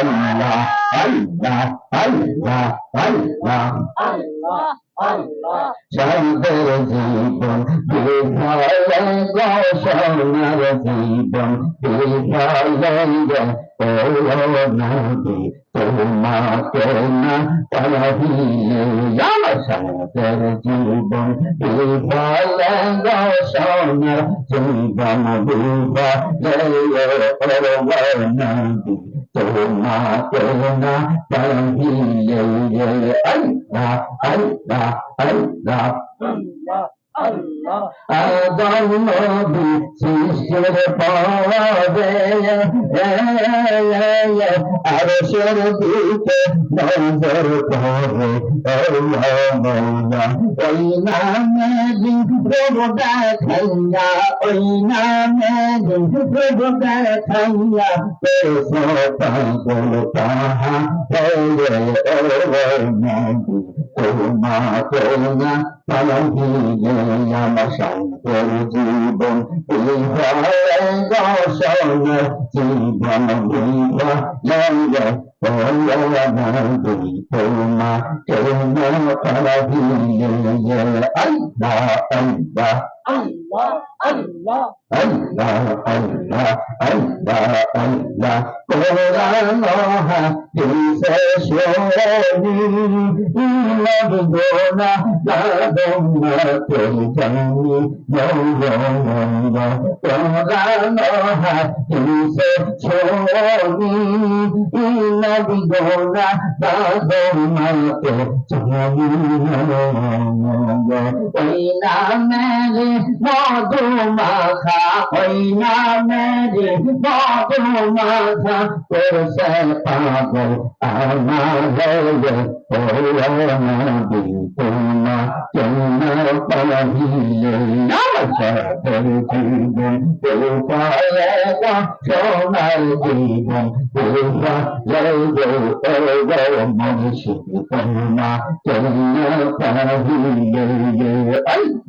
আল্লাহ আল্লাহ আল্লাহ আল্লাহ আল্লাহ আল্লাহ জীবন বিফলে সোনার জীবন বিফলে ও নবী তোমাকে না পাহিলে শান্তের জীবন বিফলে সোনার জীবন বিফলে ও নবী তোমাকে না পাহিলে আল্লাহ আল্লাহ আল্লাহ আল্লাহ আল্লাহ আদম নবী শিশির পাবে আর সর দিকে নজর করে মৌলা ওই নামে প্রভু দেখাইয়া ওই নামে প্রভু দেখাইয়া পাগল তাহা তোমাকে না পাহিলে আমার শান্তের জীবন দর্শন জীবন বিভা লঙ্গে তোমা কেন পাহিলে আল্লাহ আল্লাহ আল্লাহ আল্লাহ Allah, Quran hadise şöyle Nabdona dadımma tezani Yo yo yo yo Quran hadise şöyle Nabdona dadımma tezani Yo yo yo Oy nameli মধু মাখা ওই নামেরি মধু মাখা করছে পাগল আমার হয়ে ও নবী তোমা কেন পাহিলে নমস্কার জীবন উপায় সোনার জীবন উপায় মনুষ্য তোমা কেন পাহিলে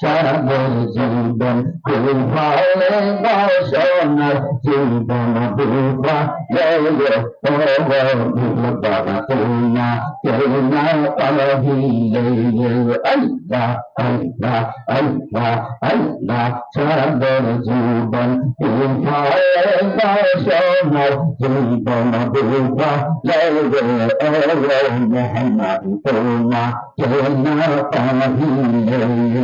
সারাদের জীবন দুর্ভালে বাসনার জীবন দুর্ভা বাবা তুনা কেনা পাহিলে আল্লাহ আল্লাহ আল্লাহ আল্লাহ সারাদের জীবন দুর্ভালে বাসনার জীবন দুর্ভা মেহমান তুনা কেনা পাহিলে আল্লাহ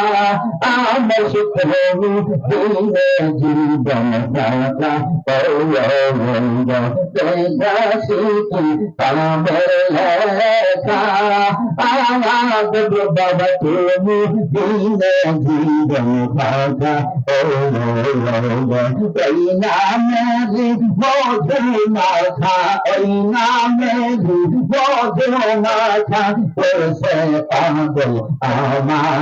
আমার শুক্রমি দিনে জীবন দাতা কাশি তাদের লেখা আমার বাবা তুমি দিনে জীবন দাতা ওই নামে মধু মাখা ওই নামে মধু মাখা করছে পাগল আমার